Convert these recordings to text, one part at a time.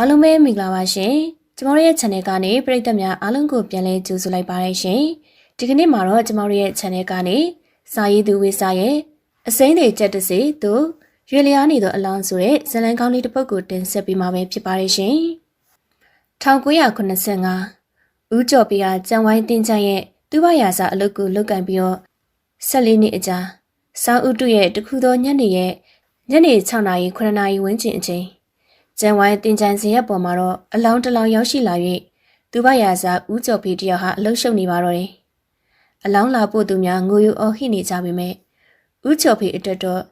အားလုံးပဲမင်္ဂလာပါရှင်ကျမတို့ရဲ့ channel ကနေပရိသတ်များအားလုံးကိုပြန်လည်ကြိုဆိုလိုက်ပါရရှင်ဒီကနေ့မှာတော့ကျမတို့ရဲ့ channel ကနေစာရေးသူဝေစာရဲ့အစိမ့်တွေကြက်တစေသူရွေလျားနေသောအလောင်းဆိုတဲ့ဇလန်ကောင်းလေးတစ်ပုဒ်ကိုတင်ဆက်ပေးမှာပဲဖြစ်ပါရရှင်1985ဦးကျော်ပီဟာကြံဝိုင်းတင်ချမ်းရဲ့သူ့ဘရာစာအလုပ်ကိုလုပ်ကန်ပြီးတော့14နှစ်အကြာစာအုပ်တုရဲ့တခုသောညနေရဲ့ညနေ6နာရီ9နာရီဝန်းကျင်အချိန် ကျန်ဝိုင်းတင်ချမ်းစီရဲ့ပေါ်မှာတော့အလောင်းတစ်လောင်းရောက်ရှိလာ၍သူ့ဘရာစာဦးကျော်ပီတယောက်ဟာအလုပ်ရှုပ်နေပါတော့တယ်အလောင်းလာဖို့သူများငိုယူအော်ဟစ်နေကြပေမဲ့ဦးကျော်ပီအတွက်တော့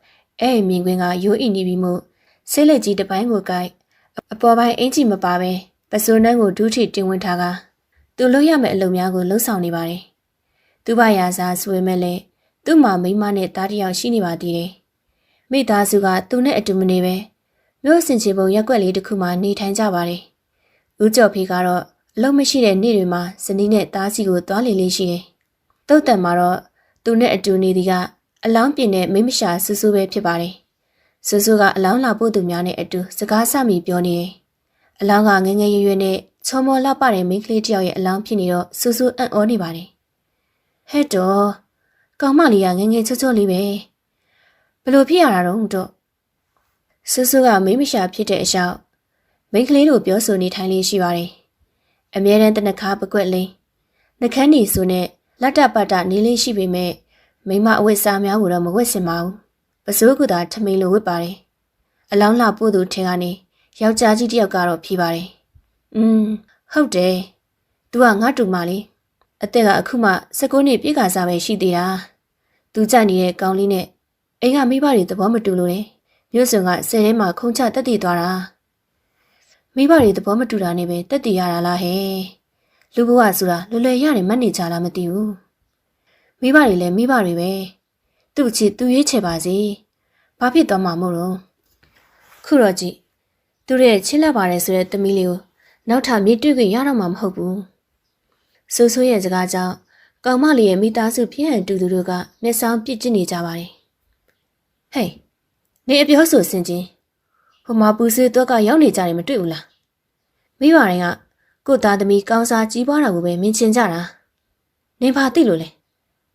အဲ့ဒီမြင်ကွင်းကရိုးအိနေပြီးမှဆေးလက်ကြီးတစ်ပိုင်းကိုကိုက်အပေါ်ပိုင်းအင်ကြီးမပါပဲပစိုးနှန်းကိုဒုထိတင်ဝင်ထားကသူလုပ်ရမယ့်အလုပ်များကိုလှုပ်ဆောင်နေပါတယ်။သူ့ဘရာစာဆွေမဲ့လေသူ့မှာမိန်းမနဲ့တားတယောက်ရှိနေပါသေးတယ်။မိသားစုကသူနဲ့အတူမနေပဲ မြို့စင်ချေပုံရက်ွက်လေးတစ်ခုမှနေထိုင်ကြပါတယ်။ဦးကျော်ဖေးကတော့အလုံးမရှိတဲ့နေ့တွေမှာဇနီးနဲ့တားစီကိုသွားလေလေးရှိတယ်။တုတ်တန်မှာတော့သူနဲ့အတူနေသည်ကအလောင်းပြင်းတဲ့မိမရှာဆူဆူပဲဖြစ်ပါတယ်။ဆူဆူကအလောင်းလာဖို့သူများနဲ့အတူစကားဆမိပြောနေတယ်။အလောင်းကငငယ်ရွယ်ရွယ်နဲ့ချောမောလှပတဲ့မိန်းကလေးတစ်ယောက်ရဲ့အလောင်းဖြစ်နေတော့ဆူဆူအံ့ဩနေပါတယ်။ဟဲ့တော့ကောင်မလေးကငငယ်ချောချောလေးပဲ။ဘလို့ဖြစ်ရတာတော့တော့ ဆူဆူကမိမရှာဖြစ်တဲ့အလျှောက်မိန်းကလေးတို့ပြောဆိုနေထိုင်လေးရှိပါတယ်။အမြဲတမ်းတနခါပကွက်လေးနှကန်းနေဆိုနဲ့လက်တပတ်တနေလေးရှိပေမဲ့မိမအဝတ်စားများကိုတော့မဝတ်စင်ပါဘူး။ပစိုးကသာထမိန်လိုဝတ်ပါတယ်။အလောင်းလာပို့သူထဲကနေယောက်ျားကြီးတစ်ယောက်ကတော့ဖြေပါတယ်။อืมဟုတ်တယ်။ तू ကငါတူမလေး။အသက်ကအခုမှ16နှစ်ပြည့်ကစားပဲရှိသေးတာ။ तू ကြိုက်နေတဲ့ကောင်းလေးနဲ့အိမ်ကမိဘတွေသဘောမတူလို့လေ။ မြို့စုံကဆယ်ထဲမှာခုံချတက်တည်သွားတာ။မိဘတွေသဘောမတူတာနဲ့ပဲတက်တည်ရတာလားဟဲ့။လူဘဝဆိုတာလွယ်လွယ်ရတယ်မှတ်နေကြလားမသိဘူး။မိဘတွေလည်းမိဘတွေပဲ။သူ့ချစ်သူရွေးချယ်ပါစေ။ဘာဖြစ်သွားမှာမို့လို့ခုတော့ကြည့်သူ့ရဲ့ချစ်လက်ပါတယ်ဆိုတဲ့သမီးလေးကိုနောက်ထပ်မြည်တွေ့ခွင့်ရတော့မှာမဟုတ်ဘူး။ဆူဆူရဲ့စကားကြောင့်ကောင်မလေးရဲ့မိသားစုဖြစ်ဟန်တူသူတို့ကမျက်စောင်းပြစ်ကျစ်နေကြပါတယ်။ဟေး နေအပြောဆိုစင်ချင်းဟိုမှာပူစေတော့ကရောက်နေကြတယ်မတွေ့ဘူးလား။မိဘတိုင်းကကို့သားသမီးကောင်းစားကြီးပွားတာကိုပဲမြင်ချင်ကြတာ။နေပါသိလို့လေ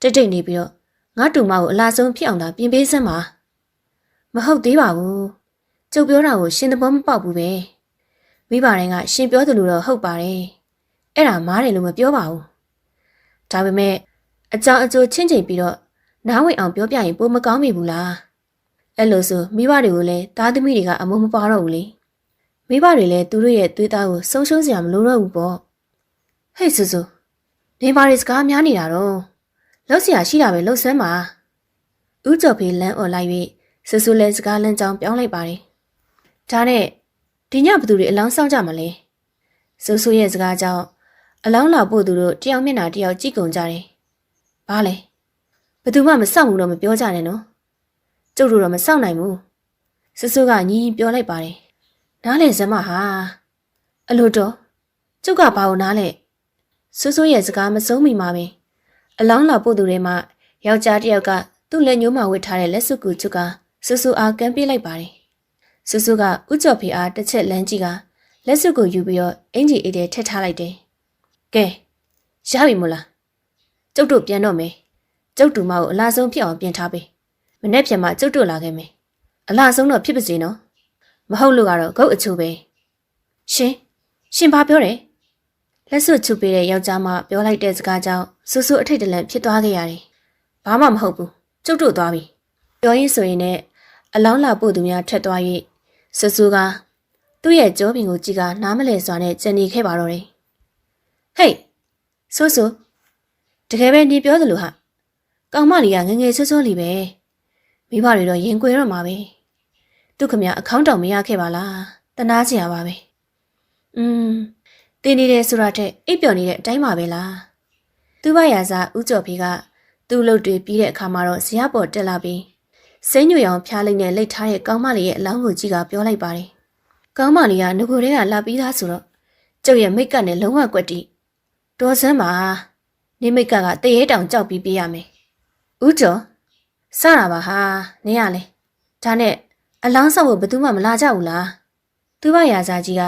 တိတ်တိတ်နေပြီးတော့ငါတူမကိုအလားဆုံးဖြစ်အောင်သာပြင်ပေးစမ်းပါ။မဟုတ်သေးပါဘူး။ကျုပ်ပြောတာကိုရှင်သဘောမပေါက်ဘူးပဲ။မိဘတိုင်းကရှင်ပြောသလိုတော့ဟုတ်ပါတယ်။အဲ့ဒါမားတယ်လို့မပြောပါဘူး။ဒါပေမဲ့အကြောင်းအကျိုးချင်းချင်းပြီးတော့နားဝင်အောင်ပြောပြရင်ပိုမကောင်းမိဘူးလား။ အဲ့လိုဆိုမိဘတွေကိုလည်းသားသမီးတွေကအမုန်းမပါတော့ဘူးလေမိဘတွေလည်းသူတို့ရဲ့သွေးသားကိုဆုံးရှုံးစရာမလိုတော့ဘူးပေါ့ဟဲ့ဆူဆူနေပါရီစကားများနေတာတော့လောက်စရာရှိတာပဲလှုပ်ဆွဲမှာဥကျော်ဖေးလမ်းអော်လိုက်၍ဆူဆူလည်းစကားလမ်းကြောင်းပြောင်းလိုက်ပါတယ်ဒါနဲ့ဒီညဘသူတွေအလောင်းဆောင်ကြမလဲဆူဆူရဲ့စကားကြောင့်အလောင်းလာဖို့သူတို့တယောက်မျက်နှာတယောက်ကြည့်ကုန်ကြတယ်ဘာလဲဘသူမှမဆောင်ဘူးတော့မပြောကြနဲ့နော် ကျုပ်တို့တော့မစောင့်နိုင်ဘူးဆူဆူကညီညီပြောလိုက်ပါတယ်နားလေစမ်းမဟာအလိုတော့ကျုပ်ကဘာလို့နားလဲဆူဆူရဲ့စကားမဆုံးမိမှာပဲအလောင်းလာပို့သူတွေမှယောက်ျားတစ်ယောက်ကသူ့လက်ညှိုးမှာဝတ်ထားတဲ့လက်စွပ်ကူချွတ်ကဆူဆူအားကမ်းပေးလိုက်ပါတယ်။ဆူဆူကဥကြော်ဖေအားတစ်ချက်လမ်းကြည့်ကလက်စွပ်ကိုယူပြီးတော့အင်ဂျီအိတ်ထဲထည့်ထားလိုက်တယ်။ကဲရပြီမို့လား။ကျုပ်တို့ပြန်တော့မယ်။ကျုပ်တူမကိုအလားဆုံးဖြစ်အောင်ပြင်ထားပေး။ မနေ့ပြန်မှကျုပ်တို့လာခဲ့မယ်။အလားဆုံးတော့ဖြစ်ပါစေနော်။မဟုတ်လို့ကတော့ဂုတ်အချိုးပဲ။ရှင်ရှင်ဘာပြောတယ်။လက်စွပ်ချုပ်ပေးတဲ့ယောက်ျားမပြောလိုက်တဲ့စကားကြောင့်ဆူဆူအထိတ်တလန့်ဖြစ်သွားခဲ့ရတယ်။ဘာမှမဟုတ်ဘူး။ကျုပ်တို့သွားပြီ။ပြောရင်းဆိုရင်လည်းအလောင်းလာပို့သူများထက်သွား၍ဆူဆူကသူ့ရဲ့ကြောပင်ကိုကြည့်ကနားမလဲစွာနဲ့ကြံနေခဲ့ပါတော့တယ်။ဟေးဆူဆူတကယ်ပဲနေပြောသလိုဟာကောင်မလေးကငငယ်ဆွဆွလေးပဲ မိဘတွေတော့ရင်ကွယ်တော့မှာပဲသူခမအခေါင်းတောင်မရခဲ့ပါလားတနာစရာပါပဲอืมတင်းနေတယ်ဆိုတာတဲ့အိပ်ပျော်နေတဲ့အတိုင်းပါပဲလားသူ့ဘရာစာဥကြော်ဖေးကသူ့လှုပ်တွေပြီးတဲ့အခါမှာတော့ဇရာပေါ်တက်လာပြီးစိမ့်ညွရောင်ဖျားလိုက်နဲ့လိတ်ထားတဲ့ကောင်းမလေးရဲ့အလောင်းကိုကြည့်ကပြောလိုက်ပါတယ်။ကောင်းမလေးကငကိုတွေကလာပြီးသားဆိုတော့ကျုပ်ရဲ့မိတ်ကနဲ့လုံးဝကွက်တီတော်စမ်းပါနေမိတ်ကကတရေတောင်ကြောက်ပြီးပြရမယ်။ဥကျော် စတာပါဟာနေရလဲဒါနဲ့အလောင်းဆောက်ဖို့ဘယ်သူမှမလာကြဘူးလား။သူ့ဘရာစာကြီးက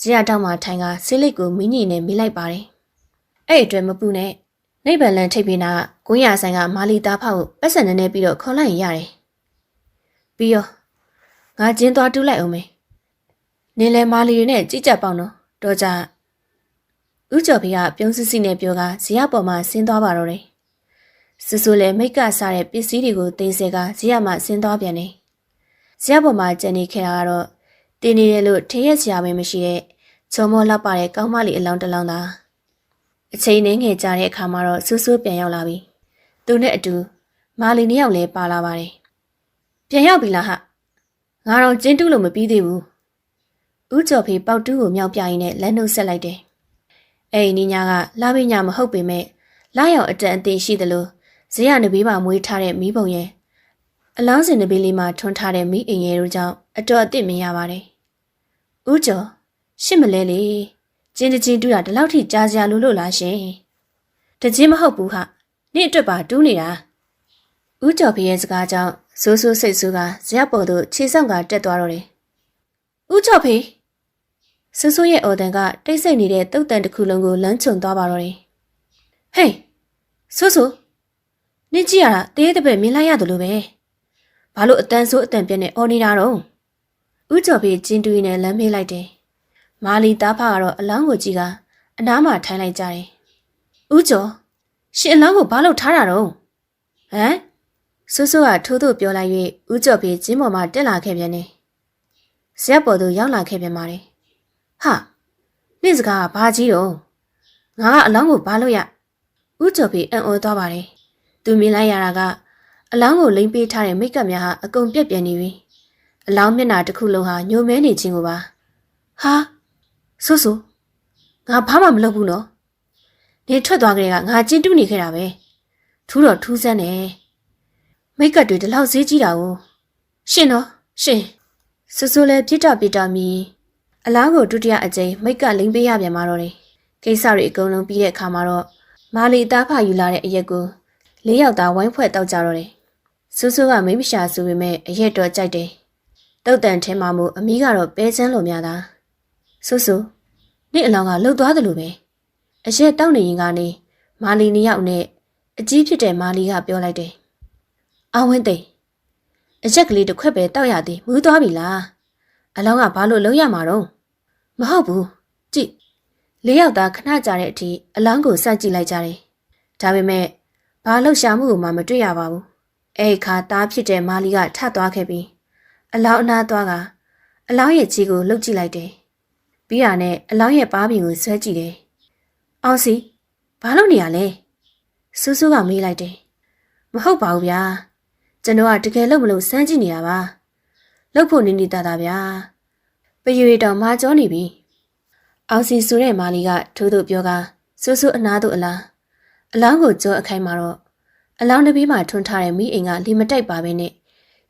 ဇေယျတောက်မှထိုင်ကဆေးလိတ်ကိုမင်းကြီးနဲ့မိလိုက်ပါတယ်။အဲ့အတွက်မပူနဲ့နိဗ္ဗာန်လန်ထိပ်ပြီးနာဂုံးရဆိုင်ကမာလီသားဖောက်ပတ်စံနေနေပြီးတော့ခေါ်လိုက်ရင်ရတယ်။ပြီးရောငါကျင်းသွားတူးလိုက်အောင်မေ။နင်းလဲမာလီတွေနဲ့ကြည့်ကြပေါ့နော်။တော့ကြဥကျော်ဖေကပြုံးစစ်စစ်နဲ့ပြောကဇေယျပေါ်မှာဆင်းသွားပါတော့တယ်။ စူစူလည်းမိတ်ကစားတဲ့ပစ္စည်းတွေကိုတင်စေကဇေယျမှာဆင်းသွားပြန်တယ်။ဇေယျပေါ်မှာကျန်နေခဲ့တာကတော့တင်းနေတယ်လို့ထင်ရစရာပဲမရှိတဲ့ချုံမောလောက်ပါတဲ့ကောင်းမလေးအလောင်းတစ်လောင်းသာအချိန်နဲ့ငယ်ကြတဲ့အခါမှာတော့စူးစူးပြန်ရောက်လာပြီသူနဲ့အတူမာလီနှစ်ယောက်လည်းပါလာပါတယ်ပြန်ရောက်ပြီလားဟငါတော့ကျင်းတူးလို့မပြီးသေးဘူးဦးကျော်ဖေပေါက်တူးကိုမြောက်ပြရင်းနဲ့လက်နှုတ်ဆက်လိုက်တယ်အဲ့ဒီညကလာပိညာမဟုတ်ပေမဲ့လာရောက်အတန်အသေးရှိသလို ဇေယျနဘေးမှာမွေးထားတဲ့မိဘုံရဲ့အလောင်းစင်နဘေးလေးမှာထွန်းထားတဲ့မိအိမ်ရဲတို့ကြောင့်အတော်အသင့်မြင်ရပါတယ်။ဦးကျော်ရှစ်မလဲလေကျင်းတချင်းတူးတာဒီလောက်ထိကြားစရာလို့လို့လားရှင်။တချင်းမဟုတ်ဘူးဟာနေ့အတွက်ပါတူးနေတာ။ဦးကျော်ဖေရဲ့စကားကြောင့်ဆိုးဆိုးစိတ်ဆိုးကဇရက်ပေါ်သို့ခြေဆောင်ကတက်သွားတော့တယ်။ဦးကျော်ဖေဆိုးဆိုးရဲ့အော်တန်ကတိတ်ဆိတ်နေတဲ့တုတ်တန်တစ်ခုလုံးကိုလမ်းချုံသွားပါတော့တယ်။ဟေးဆိုးဆိုး နင့်ကြည့်ရတာတေးတဲ့ပဲမြင်လိုက်ရတယ်လို့ပဲ။ဘာလို့အတန်းဆိုးအတန်ပြက်နဲ့အော်နေတာတော့ဥကျော်ဖေးကျင်းတူးနဲ့လမ်းမေးလိုက်တယ်။မာလီသားဖကတော့အလောင်းကိုကြည့်ကအနားမှာထိုင်လိုက်ကြတယ်။ဥကျော်ရှင်အလောင်းကိုဘာလို့ထားတာတော့ဟမ်ဆူဆူကထိုးထိုးပြောလိုက်၍ဥကျော်ဖေးကျင်းပေါ်မှာတက်လာခဲ့ပြန်တယ်။ဇက်ပေါ်သို့ရောက်လာခဲ့ပြန်ပါတယ်။ဟာနေ့စကားကဘာကြီးတော့ငါကအလောင်းကိုဘာလို့ရဥကျော်ဖေးအံ့ဩသွားပါတယ်။ သူမြင်လိုက်ရတာကအလောင်းကိုလိမ့်ပေးထားတဲ့မိတ်ကပ်များဟာအကုန်ပြက်ပြက်နေပြီ။အလောင်းမျက်နှာတစ်ခုလုံးဟာညိုမဲနေခြင်းကိုပါ။ဟာဆိုးဆိုးငါဘာမှမလုပ်ဘူးနော်။နေထွက်သွားကြတဲ့ကငါကျင်းတူးနေခဲ့တာပဲ။ထူးတော့ထူးဆန်းတယ်။မိတ်ကပ်တွေဒီလောက်ဈေးကြီးတာကိုရှင်နော်ရှင်ဆိုးဆိုးလည်းပြစ်တာပြစ်တာမီအလောင်းကိုဒုတိယအကြိမ်မိတ်ကလိမ့်ပေးရပြန်มาတော့တယ်။ကိစ္စတွေအကုန်လုံးပြီးတဲ့အခါမှာတော့မာလီသားဖာယူလာတဲ့အရက်ကို လေးယောက်သားဝိုင်းဖွဲ့တောက်ကြတော့တယ်။ဆူဆူကမိမရှာဆိုပေမဲ့အရက်တော့ကြိုက်တယ်။တုတ်တန်ထဲမှာမို့အမီးကတော့ပဲချမ်းလိုများတာ။ဆူဆူနေ့အလောင်းကလှုပ်သွားတယ်လို့ပဲ။အရက်တောက်နေရင်ကနေမာလီနှစ်ယောက်နဲ့အကြီးဖြစ်တဲ့မာလီကပြောလိုက်တယ်။အဝင်းသိအရက်ကလေးတစ်ခွက်ပဲတောက်ရသည်မူးသွားပြီလား။အလောင်းကဘာလို့လုံးရမှာတော့မဟုတ်ဘူး။ကြည့်လေးယောက်သားခဏကြာတဲ့အထိအလောင်းကိုစကြည့်လိုက်ကြတယ်။ဒါပေမဲ့ ဘာလှုပ်ရှားမှုကိုမှမတွေ့ရပါဘူး။အဲ့ခါသားဖြစ်တဲ့မာလီကထသွားခဲ့ပြီးအလောင်းအနာသွားကအလောင်းရဲ့ခြေကိုလှုပ်ကြည့်လိုက်တယ်။ပြီးတာနဲ့အလောင်းရဲ့ပါးပြင်ကိုဆွဲကြည့်တယ်။အောင်စီဘာလုပ်နေရလဲ။စူးစူးကမေးလိုက်တယ်။မဟုတ်ပါဘူးဗျာ။ကျွန်တော်ကတကယ်လို့မလို့စမ်းကြည့်နေတာပါ။လှုပ်ဖို့နေနေတာတာဗျာ။ပရွေတောင်မာကြောနေပြီ။အောင်စီဆိုတဲ့မာလီကထိုးထိုးပြောကစူးစူးအနာတို့အလား အလောင်းကိုကြောအခိုင်မှာတော့အလောင်းတစ်ပြီးမှထွန်းထားတဲ့မိအိမ်ကလီမတိုက်ပါပဲနဲ့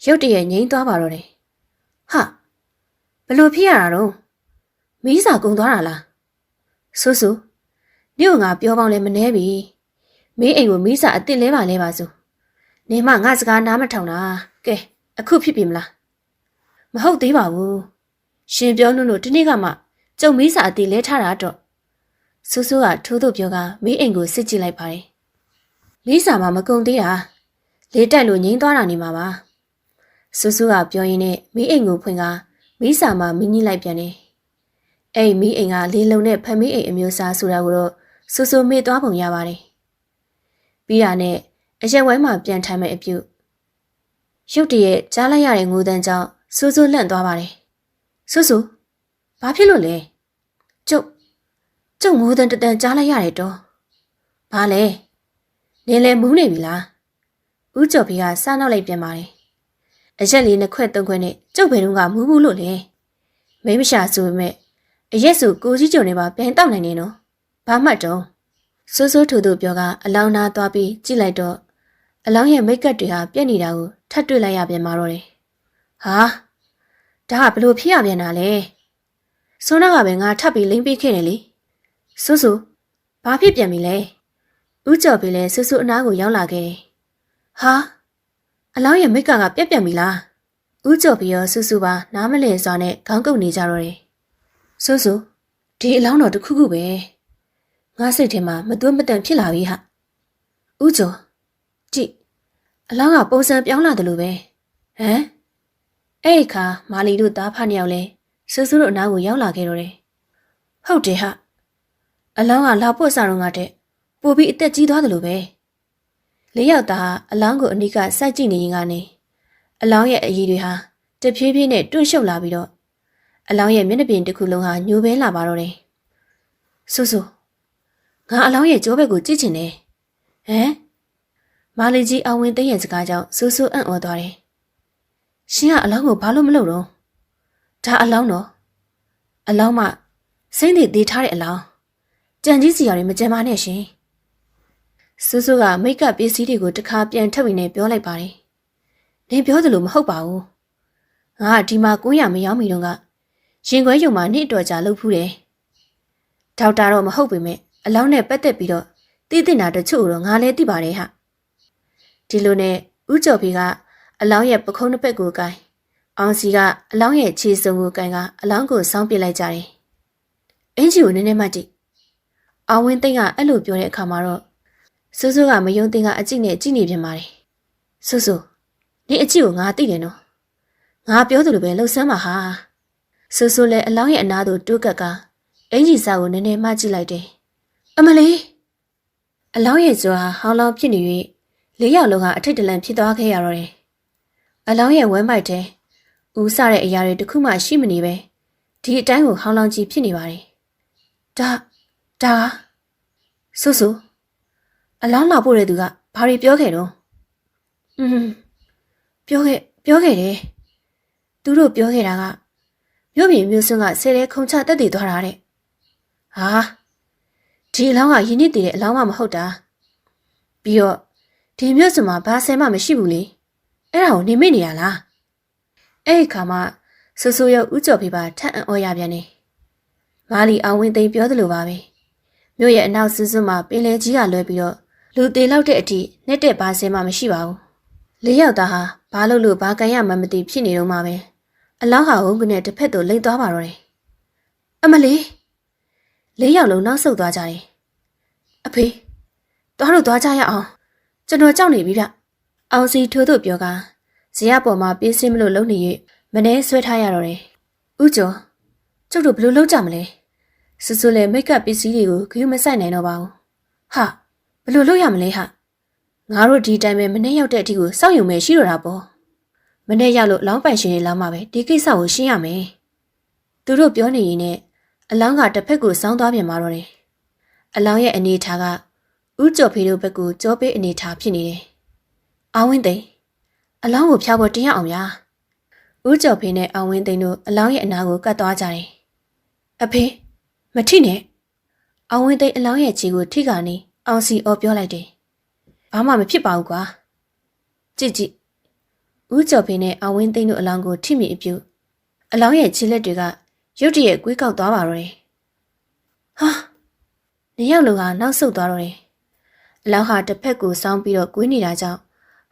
ရုတ်တရက်ငိမ့်သွားပါတော့တယ်။ဟာဘလို့ဖြစ်ရတာတော့မီးစာကုန်သွားတာလား။ဆူဆူမြို့ငါပြောပေါင်းလဲမနှဲပြီ။မင်းအိမ်ကိုမီးစာအစ်စ်လဲပါလဲပါစို့။နေမငါစကားနားမထောင်တာ။ကဲအခုဖြစ်ပြီမလား။မဟုတ်သေးပါဘူး။ရှင်ပြောလို့လို့ဒီနေ့ကမှကျုံမီးစာအစ်စ်လဲထားတာတော့ ဆူဆူကထိုးထိုးပြောကမင်းအိမ်ကိုစစ်ကြည့်လိုက်ပါတယ်။လေးစာမှမကုံသေးတာလေးတက်လို့ငိမ့်သွားတာနေမှာပါ။ဆူဆူကပြောရင်းနဲ့မင်းအိမ်ကိုဖွင့်ကမီးစာမှမင်းကြီးလိုက်ပြန်တယ်။အဲ့မီးအိမ်ကလေးလုံးနဲ့ဖမီးအိမ်အမျိုးအစားဆိုတာကိုတော့ဆူဆူမေ့သွားပုံရပါတယ်။ပြီးရနဲ့အရက်ဝိုင်းမှာပြန်ထိုင်မဲ့အပြုတ်ရုတ်တရက်ကြားလိုက်ရတဲ့ငိုတန်းကြောင့်ဆူဆူလန့်သွားပါတယ်။ဆူဆူဘာဖြစ်လို့လဲ။ကျုပ် ကျုပ်ငိုးတန်တတန်ကြားလိုက်ရတယ်တော့။ဘာလဲ။နေလဲမူးနေပြီလား။ဦးကျော်ဖေကစားနောက်လိုက်ပြန်ပါတယ်။အရက်လေးနှစ်ခွက်သုံးခွက်နဲ့ကျုပ်ဘယ်တော့ကမူးဘူးလို့လဲ။မိမရှာဆိုပေမဲ့အရက်စုကိုကြီးကြုံနေပါပြန်တောက်နိုင်နေနော်။ဘာမှတ်တော့စိုးစိုးထူထူပြောကအလောင်းနာသွားပြီးကြည့်လိုက်တော့အလောင်းရဲ့မိတ်ကပ်တွေဟာပြက်နေတာကိုထပ်တွေ့လိုက်ရပြန်มาတော့တယ်။ဟာဒါကဘလို့ဖြစ်ရပြန်တာလဲ။ဆိုနာကပဲငါထပ်ပြီးလိမ့်ပေးခဲ့တယ်လေ။ ဆူဆူဘာဖြစ်ပြန်ပြီလဲဥကြော်ပြီလဲဆူဆူအနားကိုရောက်လာခဲ့တယ်ဟာအလောင်းရဲ့မိတ်ကကပြက်ပြန်ပြီလားဥကြော်ပြီရောဆူဆူပါနားမလဲစွာနဲ့ခေါင်းကုပ်နေကြတော့တယ်ဆူဆူဒီအလောင်းတော်တစ်ခုခုပဲငါစိတ်ထဲမှာမသွင်းမတန်ဖြစ်လာပြီဟာဦးကျော်ကြည့်အလောင်းကပုံစံပြောင်းလာတယ်လို့ပဲဟမ်အဲ့ဒီအခါမာလီတို့သားဖနှစ်ယောက်လဲဆူဆူတို့အနားကိုရောက်လာခဲ့တော့တယ်ဟုတ်တယ်ဟာ အလောင်းကလာဖို့စားတော့ငါတဲ့ပို့ပြီးအသက်ကြီးသွားတယ်လို့ပဲလေးယောက်သားအလောင်းကိုအနီးကစိုက်ကြည့်နေရင်ကနေအလောင်းရဲ့အရည်တွေဟာတဖြည်းဖြည်းနဲ့တွန့်ရှုပ်လာပြီးတော့အလောင်းရဲ့မျက်နှာပြင်တစ်ခုလုံးဟာညိုပဲလာပါတော့တယ်ဆူဆူငါအလောင်းရဲ့ကြောဘက်ကိုကြည့်ချင်တယ်ဟမ်မာလီကြီးအဝင်သိရဲ့စကားကြောင့်ဆူဆူအံ့ဩသွားတယ်ရှင်ကအလောင်းကိုဘာလို့မလုပ်တော့ဒါအလောင်းတော့အလောင်းမှစိမ့်တွေသေးထားတဲ့အလောင်း ကြံကြီးစီရတွေမကြမ်းပါနဲ့ရှင်ဆူဆူကမိတ်ကပ်ပစ္စည်းတွေကိုတစ်ခါပြန်ထပ်ပြီးနဲ့ပြောလိုက်ပါတယ်နင်ပြောသလိုမဟုတ်ပါဘူးငါကဒီမှာကိုရမရောက်မီတော့ကရင်ခွဲယုံမှာနှစ်အတော်ကြာလှုပ်ဖူးတယ်ဒေါက်တာတော့မဟုတ်ပေမဲ့အလောင်းနဲ့ပတ်သက်ပြီးတော့သိသိနာတချို့တော့ငါလည်းသိပါတယ်ဟာဒီလိုနဲ့ဥကျော်ဖေကအလောင်းရဲ့ပခုံးတစ်ဖက်ကိုကိုင်အောင်စီကအလောင်းရဲ့ခြေစုံကိုကိုင်ကအလောင်းကိုစောင်းပစ်လိုက်ကြတယ်အင်ဂျီကိုနည်းနည်းမှတ်ကြည့် အောင်ဝင်းသိန်းကအဲ့လိုပြောတဲ့အခါမှာတော့ဆူဆူကမယုံသိန်းကအကြည့်နဲ့ကြည့်နေပြန်ပါတယ်ဆူဆူဒီအကြည့်ကိုငါသိတယ်နော်ငါပြောသလိုပဲလှုပ်ဆန်းပါဟာဆူဆူလည်းအလောင်းရဲ့အနားသို့တိုးကပ်ကအင်ဂျီစာကိုနည်းနည်းမှကြည့်လိုက်တယ်အမလေးအလောင်းရဲ့ဇွာဟောင်းလောင်းဖြစ်နေ၍လေးယောက်လုံးကအထိတ်တလန့်ဖြစ်သွားခဲ့ရတော့တယ်အလောင်းရဲ့ဝမ်းမိုက်တဲ့ဦးစတဲ့အရာတွေတခုမှရှိမနေပဲဒီအတိုင်းကိုဟောင်းလောင်းကြီးဖြစ်နေပါတယ်ဒါ ဒါဆူဆူအလောင်းလာဖို့တဲ့သူကဘာတွေပြောခဲ့တော့อืมပြောခဲ့ပြောခဲ့တယ်သူတို့ပြောခဲ့တာကမြို့ပြည်မြို့စွန်းကဆယ်ရဲခုံချတက်တည်သွားတာတဲ့ဟာဒီအလောင်းကယင်းနှစ်တည်တဲ့အလောင်းမှမဟုတ်တာပြီးတော့ဒီမြို့စွန်းမှာဘာဆယ်မှမရှိဘူးလေအဲ့ဒါကိုနေမိနေရလားအဲ့ဒီခါမှဆူဆူရုပ်ဥကြော်ဖေးပါထပ်အံ့ဩရပြန်နေမာလီအောင်ဝင်းသိမ်းပြောသလိုပါပဲ မြို့ရဲ့အနောက်စွန်းစွန်းမှာပင်လယ်ကြီးကလွဲပြီးတော့လူသေးလောက်တဲ့အထိနဲ့တဲ့ဘာဆယ်မှမရှိပါဘူးလေးယောက်သားဟာဘာလို့လို့ဘာကန်ရမှမသိဖြစ်နေတော့မှပဲအလောင်းဟာဟုန်းကနေတစ်ဖက်သို့လိမ့်သွားပါတော့တယ်အမလေးလေးယောက်လုံးနောက်ဆုတ်သွားကြတယ်အဖေသွားတော့သွားကြရအောင်ကျွန်တော်ကြောက်နေပြီဗျအောင်စီထိုးတို့ပြောကဇေယျပေါ်မှာပြေးစင်းမလို့လုံနေ၍မနှဲဆွဲထားရတော့တယ်ဥကျော်ကျုပ်တို့ဘယ်လိုလုပ်ကြမလဲ ဆူဆူလည်းမိတ်ကပ်ပစ္စည်းတွေကိုဂရုမစိုက်နိုင်တော့ပါဘူးဟာဘယ်လိုလုပ်ရမလဲဟာငါတို့ဒီတိုင်းပဲမနှဲရောက်တဲ့အထိကိုစောင့်ယူမယ်ရှိတော့တာပေါ့မနေ့ရောက်လို့လောင်းပိုင်ရှင်တွေလောင်းမှာပဲဒီကိစ္စကိုရှင်းရမယ်သူတို့ပြောနေရင်နဲ့အလောင်းကတစ်ဖက်ကိုစောင်းသွားပြန်มาတော့တယ်အလောင်းရဲ့အနေထားကဥကျော်ဖေတို့ဘက်ကိုကြောပေးအနေထားဖြစ်နေတယ်အဝင်းသိန်းအလောင်းကိုဖျောက်ဖို့တင်ရအောင်ဗျာဥကျော်ဖေနဲ့အဝင်းသိန်းတို့အလောင်းရဲ့အနာကိုကတ်သွားကြတယ်အဖေ မထိနဲ့အဝင်းသိန်းအလောင်းရဲ့ခြေကိုထိကနေအောင်စီအော်ပြောလိုက်တယ်ဘာမှမဖြစ်ပါဘူးကွာကြည့်ကြည့်ဦးကျော်ဖေနဲ့အဝင်းသိန်းတို့အလောင်းကိုထိမိအပြုအလောင်းရဲ့ခြေလက်တွေကရုတ်တရက်ကွေးကောက်သွားပါတော့တယ်ဟာနေရောက်လူဟာနောက်ဆုတ်သွားတော့တယ်အလောင်းဟာတစ်ဖက်ကိုစောင်းပြီးတော့ကွေးနေတာကြောင့်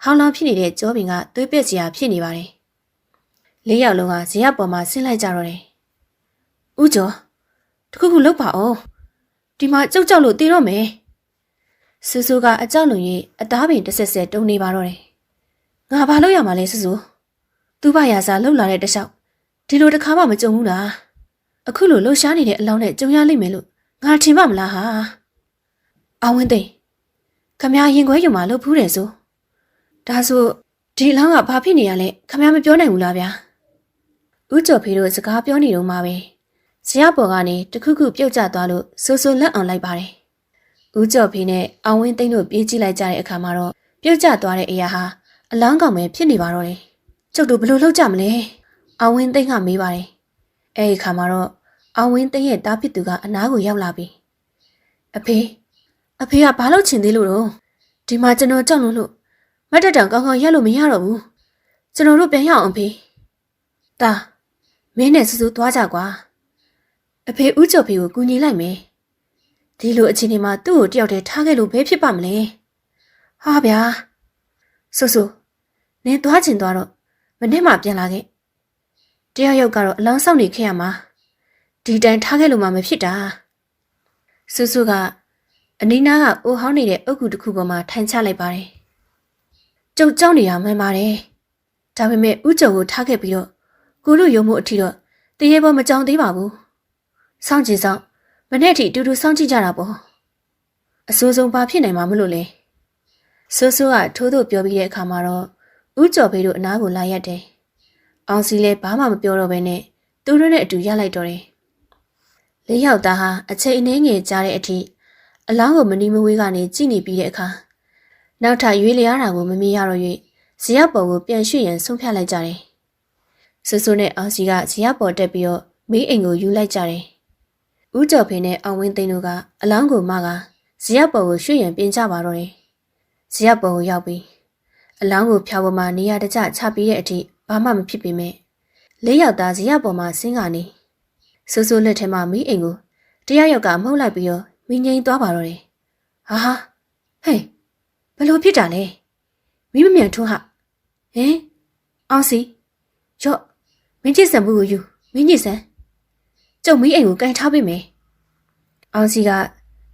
ဟောင်းလောင်းဖြစ်နေတဲ့ကြောပင်ကသွေးပက်စရာဖြစ်နေပါတယ်လေးယောက်လုံးကဇရပ်ပေါ်မှာဆင်းလိုက်ကြတော့တယ်ဦးကျော် တခုခုလုပ်ပါအောင်ဒီမှာကြောက်ကြောက်လို့တည်တော့မယ်ဆူဆူကအကြောက်လွန်၍အသားပင်တစ်ဆက်ဆက်တုံနေပါတော့တယ်ငါဘာလုပ်ရမှာလဲဆူဆူသူ့ဘာရာစာလှုပ်လာတဲ့တခြားဒီလိုတစ်ခါမှမကြုံဘူးလားအခုလိုလှုပ်ရှားနေတဲ့အလောင်းနဲ့ကြုံရလိမ့်မယ်လို့ငါထင်ပါမလားဟာအဝင်းသိခမရင်ခွဲယူမှာလှုပ်ဖူးတယ်ဆိုဒါဆိုဒီအလောင်းကဘာဖြစ်နေရလဲခမမပြောနိုင်ဘူးလားဗျာဦးကျော်ဖေတို့စကားပြောနေတော့မှပဲ ဇရပေါ်ကနေတခုခုပြုတ်ကျသွားလို့ဆိုဆိုလက်အောင်လိုက်ပါတယ်ဦးကျော်ဖေနဲ့အောင်ဝင်းသိန်းတို့ပြေးကြည့်လိုက်ကြတဲ့အခါမှာတော့ပြုတ်ကျသွားတဲ့အရာဟာအလောင်းကောင်ပဲဖြစ်နေပါတော့တယ်။ကျုပ်တို့ဘယ်လိုလုပ်ကြမလဲ။အောင်ဝင်းသိန်းကမေးပါတယ်။အဲဒီခါမှာတော့အောင်ဝင်းသိန်းရဲ့တားဖြစ်သူကအနားကိုရောက်လာပြီ။အဖေအဖေကဘာလို့ချင်သေးလို့တော့ဒီမှာကျွန်တော်ကြောက်လို့လို့မတ်တက်တောင်ကောင်းကောင်းရက်လို့မရတော့ဘူး။ကျွန်တော်တို့ပြန်ရအောင်အဖေ။တာမင်းနဲ့စူးစူးသွားကြကွာ။ အဖေဦးကျော်ဖေကိုကူညီလိုက်မယ်။ဒီလိုအချိန်ဒီမှာသူ့ကိုတယောက်တည်းထားခဲ့လို့ဘယ်ဖြစ်ပါမလဲ။ဟာဗျာ။ဆူဆူနင်သွားချင်သွားတော့မနေ့မှပြန်လာခဲ့တယောက်ယောက်ကတော့အလောင်းဆောင်နေခဲ့ရမှာဒီတိုင်ထားခဲ့လို့မှမဖြစ်တာဆူဆူကအနီးနားကအိုဟောင်းနေတဲ့အုတ်ကူတစ်ခုပေါ်မှာထိုင်ချလိုက်ပါတယ်ကျုပ်ကြောက်နေရမှန်ပါတယ်ဒါပေမဲ့ဥကြုံကိုထားခဲ့ပြီးတော့ကိုတို့ရုံမှုအထီတော့တရေပေါ်မကြောင်သေးပါဘူး စောင့်ကြည့်စောင့်မနေ့အထိတူတူစောင့်ကြည့်ကြတာပေါ့အဆိုးဆုံးဘာဖြစ်နိုင်မှာမလို့လဲဆူဆူကထိုးထိုးပြောပြီးတဲ့အခါမှာတော့ဥကြော်ဖေးတို့အနားကိုလာရက်တယ်အောင်စီလည်းဘာမှမပြောတော့ဘဲနဲ့သူတို့နဲ့အတူရလိုက်တော့တယ်။လေးယောက်သားဟာအချိန်အနည်းငယ်ကြာတဲ့အထိအလောင်းကိုမနီမဝေးကနေကြည့်နေပြီးတဲ့အခါနောက်ထပ်ရွေးလျားတာကိုမမြင်ရတော့၍ဇရပ်ပေါ်ကိုပြန်ရွှေ့ရန်ဆုံးဖြတ်လိုက်ကြတယ်။ဆူဆူနဲ့အောင်စီကဇရပ်ပေါ်တက်ပြီးတော့မင်းအိမ်ကိုယူလိုက်ကြတယ်။ ဦးကျော်ဖေနဲ့အောင်ဝင်းသိန်းတို့ကအလောင်းကိုမကဇရပ်ပေါ်ကိုရွှေ့ရန်ပြင်ကြပါတော့တယ်။ဇရပ်ပေါ်ကိုရောက်ပြီးအလောင်းကိုဖြာပေါ်မှာနေရာတကျချပြီးတဲ့အထိဘာမှမဖြစ်ပေမဲ့လေးယောက်သားဇရပ်ပေါ်မှာဆင်းကနေဆူဆူလက်ထဲမှာမိအိမ်ကိုတယောက်ယောက်ကမှုတ်လိုက်ပြီးတော့မိငိမ့်သွားပါတော့တယ်။ဟာဟာဟေးဘယ်လိုဖြစ်တာလဲမိမမြန်ထွန်းဟာဟင်အောင်စီရော့မင်းချစ်ဆံမှုကိုယူမင်းညစ်ဆန် ကျုပ်မိအိမ်ကိုကန်ထားပေးမယ်။အောင်စီက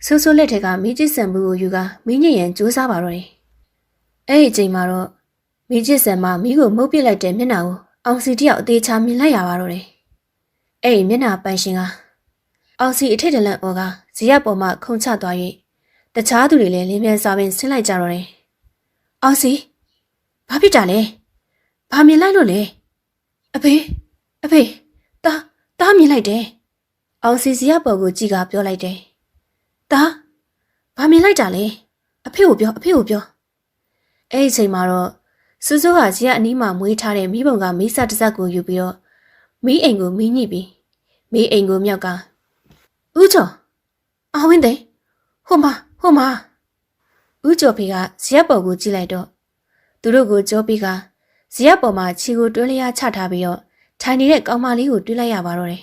ဆူဆူလက်ထဲကမင်းချစ်ဆံမှုကိုယူကမင်းညစ်ရန်ကြိုးစားပါတော့တယ်။အဲ့ဒီအချိန်မှာတော့မင်းချစ်ဆံမမိကိုမှုတ်ပစ်လိုက်တဲ့မျက်နှာကိုအောင်စီတယောက်အသေးချာမြင်လိုက်ရပါတော့တယ်။အဲ့ဒီမျက်နှာပိုင်ရှင်ကအောင်စီအထက်တလန့်အော်ကဇီရက်ပေါ်မှာခုန်ချသွား၍တခြားသူတွေလည်းလင်းမြန်စွာပင်ဆင်းလိုက်ကြတော့တယ်။အောင်စီဘာဖြစ်တာလဲ။ဘာမြင်လိုက်လို့လဲ။အဖေအဖေတာတာမြင်လိုက်တယ်။ အောင်စီဇီရက်ပေါ်ကိုကြည့်ကပြောလိုက်တယ်။တာဘာမြင်လိုက်တာလဲ။အဖေကိုပြောအဖေကိုပြော။အဲ့ဒီအချိန်မှာတော့စူးစိုးကကြီးကအနီးမှာမွေးထားတဲ့မိဘုံကမိစတစ်စက်ကိုယူပြီးတော့မိအိမ်ကိုမိညှိပြီးမိအိမ်ကိုမြောက်ကဦးကျော်အဝင်းသိဟိုမဟိုမဦးကျော်ဖေကဇရက်ပေါ်ကိုကြည့်လိုက်တော့သူတို့ကိုကြောပြီးကဇရက်ပေါ်မှာခြေကိုတွဲလျားချထားပြီးတော့ထိုင်နေတဲ့ကောင်မလေးကိုတွေးလိုက်ရပါတော့တယ်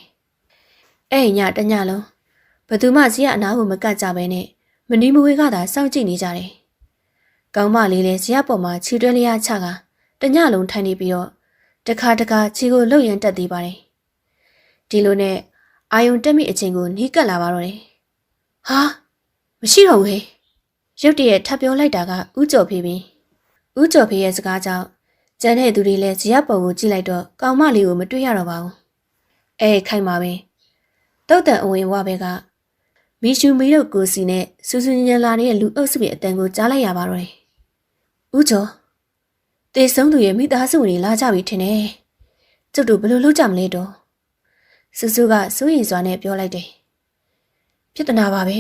အဲ့ညတညလုံးဘသူမှဇရက်အနားကိုမကတ်ကြဘဲနဲ့မနီမဝေကသာစောင့်ကြည့်နေကြတယ်ကောင်းမလေးလည်းဇရပ်ပေါ်မှာခြေတွဲလျားချကတညလုံးထိုင်နေပြီးတော့တခါတခါခြေကိုလှုပ်ရမ်းတက်သေးပါတယ်ဒီလိုနဲ့အာယုံတက်မိအချိန်ကိုနီးကပ်လာပါတော့တယ်ဟာမရှိတော့ဘူးဟဲ့ရုတ်တရက်ထပ်ပြောလိုက်တာကဥကျော်ဖေးပင်ဥကျော်ဖေးရဲ့စကားကြောင့်ကျန်တဲ့သူတွေလည်းဇရပ်ပေါ်ကိုကြည့်လိုက်တော့ကောင်မလေးကိုမတွေ့ရတော့ပါဘူးအဲခိုင်ပါပဲ တုတ်တန်အဝင်ဝဘဲကမီရှူမီတို့ကိုစီနဲ့စူးစူးညံလာနေတဲ့လူအုပ်စုရဲ့အတန်ကိုကြားလိုက်ရပါတော့တယ်ဦးကျော်တေဆုံးသူရဲ့မိသားစုဝင်တွေလာကြပြီထင်တယ်။ကျုပ်တို့ဘယ်လိုလုပ်ကြမလဲတော့။စူးစူးကစိုးရိမ်စွာနဲ့ပြောလိုက်တယ်။ပြဿနာပါပဲ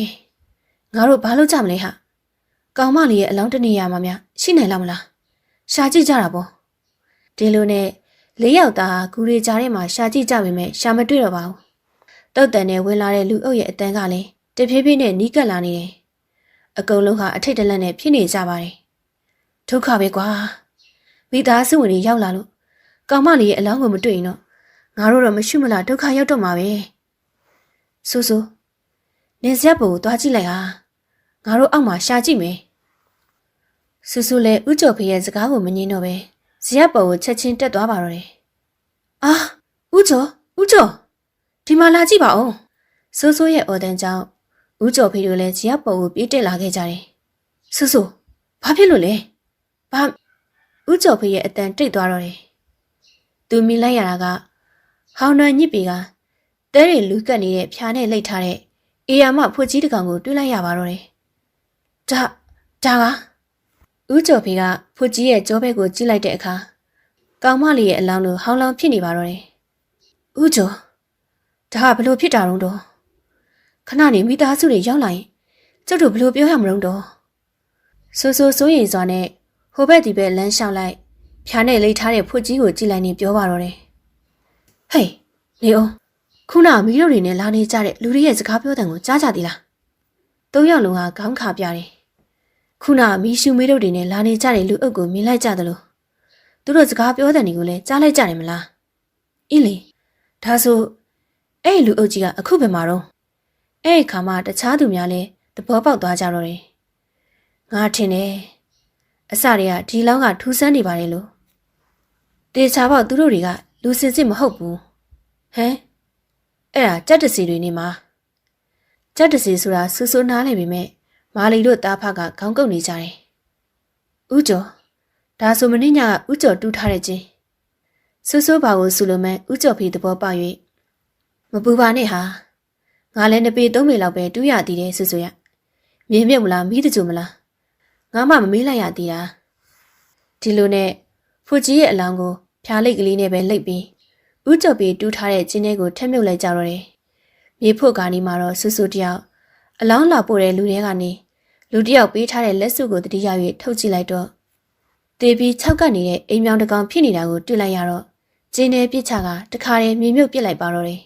။ငါတို့ဘာလုပ်ကြမလဲဟာ။ကောင်မလေးရဲ့အလောင်းတနေရာမှာများရှိနိုင်လားမလား။ရှာကြည့်ကြတာပေါ့။ဒီလိုနဲ့လေးယောက်သားကူရီကြားထဲမှာရှာကြည့်ကြပေမဲ့ရှာမတွေ့တော့ပါဘူး။ တုတ်တန်နဲ့ဝင်လာတဲ့လူအုပ်ရဲ့အတန်းကလည်းတဖြည်းဖြည်းနဲ့နီးကပ်လာနေတယ်။အကုန်လုံးဟာအထိတ်တလန့်နဲ့ဖြစ်နေကြပါတယ်။ဒုက္ခပဲကွာမိသားစုဝင်တွေရောက်လာလို့ကောင်မလေးရဲ့အလောင်းကိုမတွေ့ရင်တော့ငါတို့တော့မရှိမလားဒုက္ခရောက်တော့မှာပဲဆူဆူနေဆက်ပုံကိုသွားကြည့်လိုက်ဟာငါတို့အောက်မှာရှာကြည့်မယ်ဆူဆူလည်းဥကျော်ဖေးရဲ့စကားကိုမငြင်းတော့ပဲဇရက်ပုံကိုချက်ချင်းတက်သွားပါတော့တယ်အာဥကျော်ဥကျော် ဒီမှာလာကြည့်ပါဦးဆူဆူရဲ့အော်တန်ကြောင့်ဥကျော်ဖေးတို့လည်းဇရက်ပုံကိုပြေးတက်လာခဲ့ကြတယ်ဆူဆူဘာဖြစ်လို့လဲဘာဥကျော်ဖေးရဲ့အတန်တိတ်သွားတော့တယ်။သူမြင်လိုက်ရတာကဟောင်းနှံညစ်ပေကတဲတွေလူကတ်နေတဲ့ဖြာနဲ့လိတ်ထားတဲ့အေယာမဖွကြီးတကောင်ကိုတွေးလိုက်ရပါတော့တယ်။ဒါဒါကဥကျော်ဖေးကဖွကြီးရဲ့ကြောဘက်ကိုကြည့်လိုက်တဲ့အခါကောင်မလေးရဲ့အလောင်းလိုဟောင်းလောင်းဖြစ်နေပါတော့တယ်။ဥကျော် ဒါကဘလို့ဖြစ်တာတော့ခဏနေမိသားစုတွေရောက်လာရင်ကျုပ်တို့ဘလို့ပြောရမလို့တော့ဆိုဆိုစိုးရိမ်စွာနဲ့ဟိုဘက်ဒီဘက်လမ်းလျှောက်လိုက်ဖြာနဲ့လိထားတဲ့ဖွတ်ကြီးကိုကြည့်လိုက်နေပြောပါတော့တယ်ဟေးနေအောင်ခုနမီးတို့တွေနဲ့လာနေကြတဲ့လူတွေရဲ့စကားပြောတဲ့ကိုကြားကြသေးလားသုံးယောက်လုံးကခေါင်းခါပြတယ်ခုနမီးရှူမီးတို့တွေနဲ့လာနေကြတဲ့လူအုပ်ကိုမြင်လိုက်ကြသလိုသူတို့စကားပြောတဲ့တွေကိုလည်းကြားလိုက်ကြတယ်မလားအင်းလေဒါဆို အဲ့လူအုပ်ကြီးကအခုပဲမှာတော့အဲ့ခါမှတခြားသူများလည်းသဘောပေါက်သွားကြတော့တယ်ငါထင်တယ်အစတွေကဒီလောင်းကထူးဆန်းနေပါတယ်လို့တေချာပေါက်သူတို့တွေကလူစင်စစ်မဟုတ်ဘူးဟမ်အဲ့ဒါကြက်တစီတွေနေမှာကြက်တစီဆိုတာဆူဆူနားလေပေမဲ့မာလီတို့တားဖကခေါင်းကုတ်နေကြတယ်ဥကျော်ဒါဆိုမင်းညကဥကျော်တူးထားတဲ့ချင်းဆူဆူပါကိုဆူလိုမဲ့ဥကျော်ဖေးသဘောပေါက်၍ မပူပါနဲ့ဟာငါလည်းနှစ်ပေသုံးပေလောက်ပဲတူးရသေးတယ်ဆူဆူရမြင်မြုပ်မလားမိတကြမလားငါမှမမေးလိုက်ရသေးတာဒီလိုနဲ့ဖူကြီးရဲ့အလောင်းကိုဖျားလိတ်ကလေးနဲ့ပဲလိတ်ပြီးဥကျော်ပေတူးထားတဲ့ကျင်းထဲကိုထက်မြုပ်လိုက်ကြတော့တယ်မြေဖို့ကာနီမှာတော့ဆူဆူတယောက်အလောင်းလာပို့တဲ့လူတွေကနေလူတယောက်ပေးထားတဲ့လက်စုပ်ကိုတတိယ၍ထုတ်ကြည့်လိုက်တော့တေပြီး၆ကပ်နေတဲ့အိမ်မြောင်တစ်ကောင်ဖြစ်နေတာကိုတွေ့လိုက်ရတော့ကျင်းထဲပြစ်ချကတခါတည်းမြေမြုပ်ပစ်လိုက်ပါတော့တယ်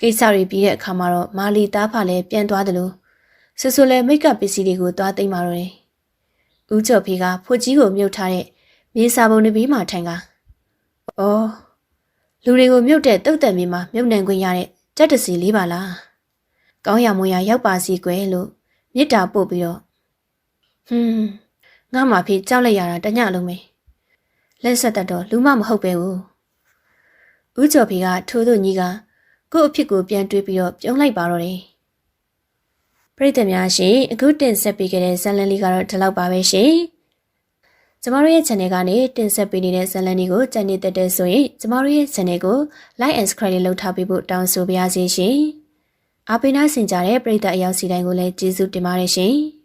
ကိစ္စတွေပြီးတဲ့အခါမှာတော့မာလီသားဖလည်းပြန်သွားတယ်လို့ဆူဆူလည်းမိတ်ကပ်ပစ္စည်းတွေကိုသွားသိမ်းပါတော့တယ်ဦးကျော်ဖေကဖွကြီးကိုမြုပ်ထားတဲ့မြေစာပုံတွေပြီးမှထိုင်က။အော်လူတွေကိုမြုပ်တဲ့တုတ်တံမြေမှာမြုပ်နှံခွင့်ရတဲ့ကြက်တစီလေးပါလား။ကောင်းရမွန်ရရောက်ပါစီကွယ်လို့မေတ္တာပို့ပြီးတော့ဟွန်းငါမှဖေးကြောက်လိုက်ရတာတညလုံးပဲ။လက်ဆက်တတ်တော့လူမမဟုတ်ပဲဘူး။ဦးကျော်ဖေကထိုးသူကြီးက ကို့အဖြစ်ကိုပြန်တွေးပြီးတော့ပြုံးလိုက်ပါတော့တယ်။ပရိသတ်များရှင်အခုတင်ဆက်ပေးခဲ့တဲ့ဇာတ်လမ်းလေးကတော့ဒီလောက်ပါပဲရှင်။ကျမတို့ရဲ့ channel ကနေတင်ဆက်ပေးနေတဲ့ဇာတ်လမ်းလေးကိုကြိုက်နေတဲ့တဲ့ဆိုရင်ကျမတို့ရဲ့ channel ကို like and subscribe လေးလုပ်ထားပေးဖို့တောင်းဆိုပါရစေရှင်။အားပေးနာဆင်ကြတဲ့ပရိသတ်အယောက်စီတိုင်းကိုလည်းကျေးဇူးတင်ပါတယ်ရှင်။